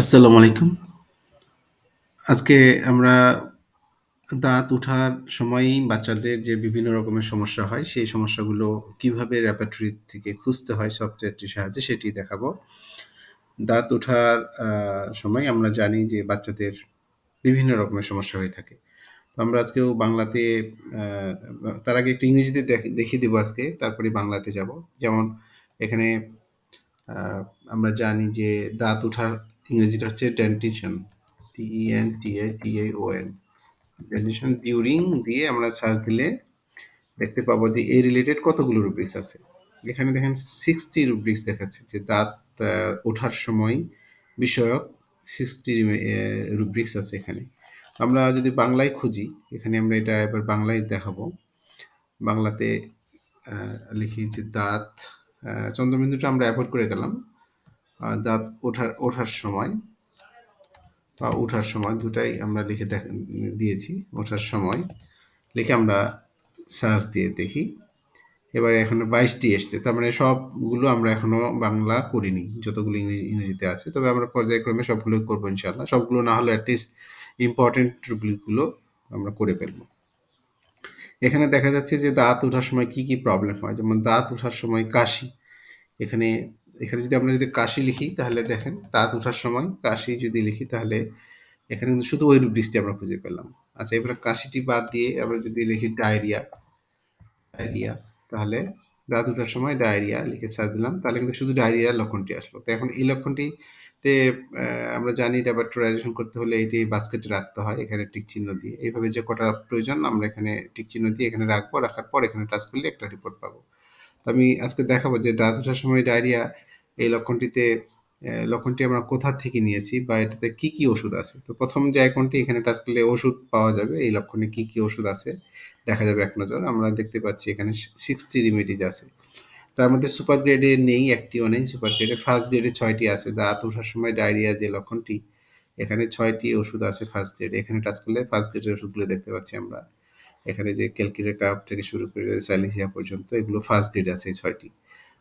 আসসালামু আলাইকুম। আজকে আমরা দাঁত উঠার সময়ই বাচ্চাদের যে বিভিন্ন রকমের সমস্যা হয়, সেই সমস্যাগুলো কীভাবে রেপার্টরি থেকে খুঁজতে হয় সফটওয়্যারটির সাহায্যে সেটি দেখাবো। দাঁত ওঠার সময় আমরা জানি যে বাচ্চাদের বিভিন্ন রকমের সমস্যা হয়ে থাকে। তো আমরা আজকেও বাংলাতে তার আগে একটু ইংরেজিতে দেখ দেখিয়ে দিব আজকে, তারপরে বাংলাতে যাব। যেমন এখানে আমরা জানি যে দাঁত ওঠার ইংরেজিটা হচ্ছে ডেন্টিশন। ডি-ই-এন-টি-আই-টি-আই-ও-এন। ডেন্টিশন ডিউরিং দিয়ে আমরা সার্চ দিলে দেখতে পাবো যে এই রিলেটেড কতগুলো রুব্রিক্স আছে। এখানে দেখেন 60 রুব্রিক্স দেখাচ্ছে যে দাঁত ওঠার সময় বিষয়ক 60 এ রুব্রিক্স আছে এখানে। আমরা যদি বাংলায় খুঁজি, এখানে আমরা এটা এবার বাংলায় দেখাবো। বাংলাতে লিখি যে দাঁত চন্দ্রবিন্দুটা আমরা এভয়েড করে গেলাম। দাঁত ওঠার ওঠার সময় বা ওঠার সময় দুটাই আমরা লিখে দিয়েছি। ওঠার সময় লিখে আমরা সার্চ দিয়ে দেখি। এবারে এখনও ২২ টি এসছে। তার মানে সবগুলো আমরা এখনও বাংলা করিনি। যতগুলো ইংরেজি ইংরেজিতে আছে। তবে আমরা পর্যায়ক্রমে সবগুলো করব ইনশাল্লাহ সবগুলো না হলে এটলিস্ট ইম্পোর্টেন্ট রুব্রিকগুলো আমরা করে ফেলব। এখানে দেখা যাচ্ছে যে দাঁত ওঠার সময় কি, কি প্রবলেম হয়। যেমন দাঁত ওঠার সময় কাশি। এখানে এখানে যদি আমরা যদি কাশি লিখি তাহলে দেখেন দাঁত ওঠার সময় কাশি যদি লিখি তাহলে এখানে কিন্তু শুধু ওই রুব্রিক্সটি আমরা খুঁজে পেলাম। আচ্ছা এবারে কাশিটি বাদ দিয়ে আমরা যদি লিখি ডায়রিয়া, ডায়রিয়া তাহলে দাঁত ওঠার সময় ডায়রিয়া লিখে ছাড় দিলাম তাহলে কিন্তু শুধু ডায়রিয়ার লক্ষণটি আসলো। তো এখন এই লক্ষণটিতে আমরা জানি রেপার্টরাইজেশন করতে হলে এটি বাস্কেটে রাখতে হয় এখানে টিক চিহ্ন দিয়ে। এইভাবে যে কটা প্রয়োজন আমরা এখানে টিক চিহ্ন দিয়ে এখানে রাখব। রাখার পর এখানে টাচ করলে একটা রিপোর্ট পাবো। তো আমি আজকে দেখাবো যে দাঁত ওঠার সময় ডায়রিয়া এই লক্ষণটিতে লক্ষণটি আমরা কোথা থেকে নিয়েছি বা এটাতে কি, কি ওষুধ আছে। তো প্রথম যে আইকনটি এখানে টাচ করলে ওষুধ পাওয়া যাবে। এই লক্ষণে কি, কি ওষুধ আছে দেখা যাবে এক নজর। আমরা দেখতে পাচ্ছি এখানে সিক্সটি রিমেডিজ আছে। তার মধ্যে সুপার গ্রেডে নেই, একটিও নেই। সুপার গ্রেডে ফার্স্ট গ্রেডে ছয়টি আছে। দাঁত ওঠার সময় ডায়রিয়া যে লক্ষণটি এখানে ছয়টি ওষুধ আছে ফার্স্ট গ্রেডে। এখানে টাচ করলে ফার্স্ট গ্রেডের ওষুধগুলো দেখতে পাচ্ছি আমরা। এখানে যে ক্যালকিরের কার্ভ থেকে শুরু করে সাইলিসিয়া পর্যন্ত এগুলো ফার্স্ট গ্রেড আছে এই ৬ টি।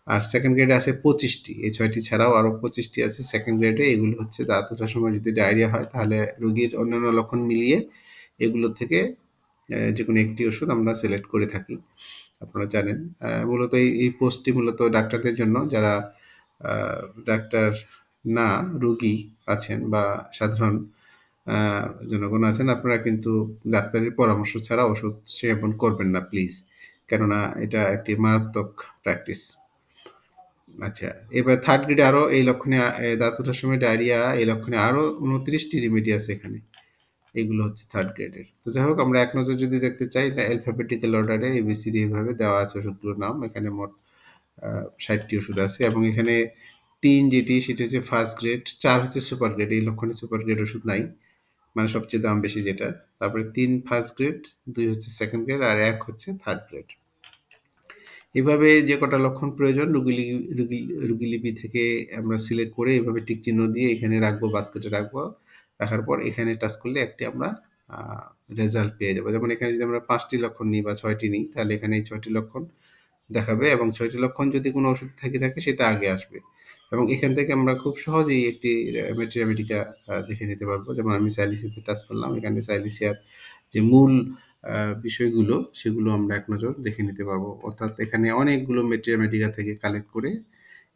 আর সেকেন্ড গ্রেডে আছে পঁচিশটি এই ছয়টি ছাড়াও আরও পঁচিশটি আছে সেকেন্ড গ্রেডে। এগুলো হচ্ছে দাঁত ওঠার সময় যদি ডায়রিয়া হয়, তাহলে রোগীর অন্যান্য লক্ষণ মিলিয়ে এগুলো থেকে যে কোনো একটি ওষুধ আমরা সিলেক্ট করে থাকি। আপনারা জানেন। মূলত এই পোস্টটি মূলত ডাক্তারদের জন্য যারা ডাক্তার না রুগী আছেন বা সাধারণ জনগণ আছেন, আপনারা কিন্তু ডাক্তারের পরামর্শ ছাড়া ওষুধ সেবন করবেন না প্লিজ। কেননা এটা একটি মারাত্মক প্র্যাকটিস। আচ্ছা, এবার থার্ড গ্রেডে আরও এই লক্ষণে দাঁত ওঠার সময় ডায়রিয়া এই লক্ষণে আরও ২৯ টি রেমেডি আছে এখানে। এগুলো হচ্ছে থার্ড গ্রেডের। তো যাই হোক আমরা এক নজর যদি দেখতে চাই অ্যালফাবেটিক্যাল অর্ডারে এবিসিডি এভাবে দেওয়া আছে ওষুধগুলোর নাম। এখানে মোট আ ৬০ টি ওষুধ আছে এবং এখানে তিন যেটি সেটি হচ্ছে ফার্স্ট গ্রেড, চার হচ্ছে সুপার গ্রেড। এই লক্ষণে সুপার গ্রেড ওষুধ নাই। মানে সবচেয়ে দাম বেশি যেটা। তারপরে তিন ফার্স্ট গ্রেড, দুই হচ্ছে সেকেন্ড গ্রেড আর এক হচ্ছে থার্ড গ্রেড। এভাবে যে কটা লক্ষণ প্রয়োজন রুগী রুগী রুগীলিপি থেকে আমরা সিলেক্ট করে এভাবে টিক চিহ্ন দিয়ে এখানে রাখব, বাস্কেটে রাখব। রাখার পর এখানে টাচ করলে একটি আমরা রেজাল্ট পেয়ে যাব। যেমন এখানে যদি আমরা পাঁচটি লক্ষণ নিই বা ছয়টি নিই তাহলে এখানে এই ছয়টি লক্ষণ দেখাবে এবং ছয়টি লক্ষণ যদি কোনো ওষুধ থাকে থাকে সেটা আগে আসবে। এবং এখান থেকে আমরা খুব সহজেই একটি মেট্রিয়ামেটিকা দেখে নিতে পারব। যেমন আমি সাইলিসিয়াতে টাচ করলাম। এখানে সাইলিসিয়ার যে মূল বিষয়গুলো সেগুলো আমরা এক নজর দেখে নিতে পারব। অর্থাৎ এখানে অনেকগুলো মেট্রিয়ামেটিকা থেকে কালেক্ট করে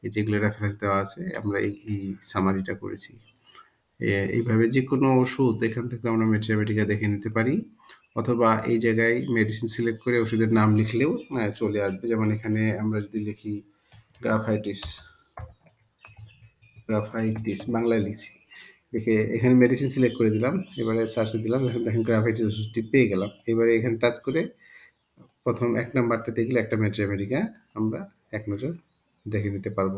এই যেগুলো রেফারেন্স দেওয়া আছে আমরা এই, এই সামারিটা করেছি। এইভাবে যে কোনো ওষুধ এখান থেকে আমরা মেট্রিয়ামেটিকা দেখে নিতে পারি। অথবা এই জায়গায় মেডিসিন সিলেক্ট করে ওষুধের নাম লিখলেও চলে আসবে। যেমন এখানে আমরা যদি লিখি গ্রাফাইটিস, গ্রাফাইটিস বাংলায় লিখছি। লিখে এখানে মেডিসিন সিলেক্ট করে দিলাম। এবারে সার্চে দিলাম। এখন দেখেন গ্রাফাইটিস ওষুধটি পেয়ে গেলাম। এবারে এখানে টাচ করে প্রথম এক নাম্বারটাতে গেলে একটা মেট্রিয়ামেটিকা আমরা এক নজর দেখে নিতে পারব।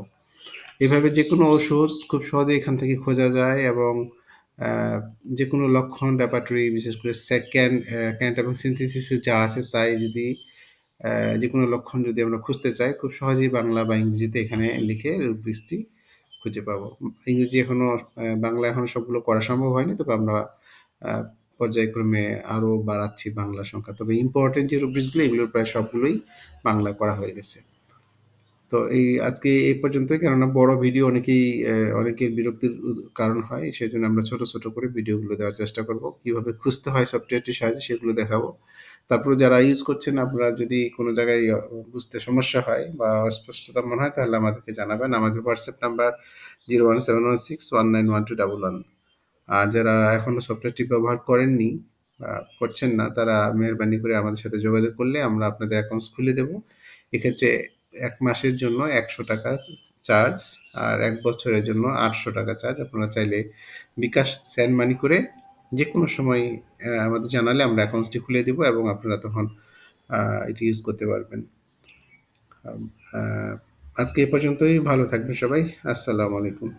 এভাবে যে কোনো ওষুধ খুব সহজেই এখান থেকে খোঁজা যায় এবং যে কোনো লক্ষণ রেপার্টরি বিশেষ করে সেকেন্ড ক্যান্ট এবং সিনথেসিসে যা আছে তাই যদি যে কোনো লক্ষণ যদি আমরা খুঁজতে চাই, খুব সহজেই বাংলা বা ইংরেজিতে এখানে লিখে রুব্রিক্সটি খুঁজে পাবো। ইংরেজি এখনও বাংলা এখনও সবগুলো করা সম্ভব হয়নি। তবে আমরা পর্যায়ক্রমে আরও বাড়াচ্ছি বাংলা সংখ্যা। তবে ইম্পোর্টেন্ট যে রুব্রিক্সগুলো এগুলোর প্রায় সবগুলোই বাংলা করা হয়ে গেছে। তো এই আজকে এই পর্যন্তই কেননা বড় ভিডিও অনেকেই অনেকের বিরক্তির কারণ হয়। সেই জন্য আমরা ছোট, ছোট করে ভিডিওগুলো দেওয়ার চেষ্টা করব। কীভাবে খুঁজতে হয় সফটওয়্যারটির সাহায্যে সেগুলো দেখাবো। তারপরে যারা ইউজ করছেন, আপনারা যদি কোনো জায়গায় বুঝতে সমস্যা হয় বা অস্পষ্টতা মনে হয়, তাহলে আমাদেরকে জানাবেন। আমাদের হোয়াটসঅ্যাপ নাম্বার 01716191211 আর যারা এখনও সফটওয়্যারটি ব্যবহার করেননি বা করছেন না, তারা মেহেরবানি করে আমাদের সাথে যোগাযোগ করলে আমরা আপনাদের অ্যাকাউন্টস খুলে দেব। এক্ষেত্রে এক মাসের জন্য ৳১০০ চার্জ আর এক বছরের জন্য ৳৮০০ চার্জ। আপনারা চাইলে বিকাশ সেন্ড মানি করে যেকোনো সময় অ্যা আমাদের জানালে আমরা অ্যাকাউন্টসটি খুলে দিব এবং আপনারা তখন এটি ইউজ করতে পারবেন। আজকে এ পর্যন্তই। ভালো থাকবেন সবাই। আসসালামু আলাইকুম।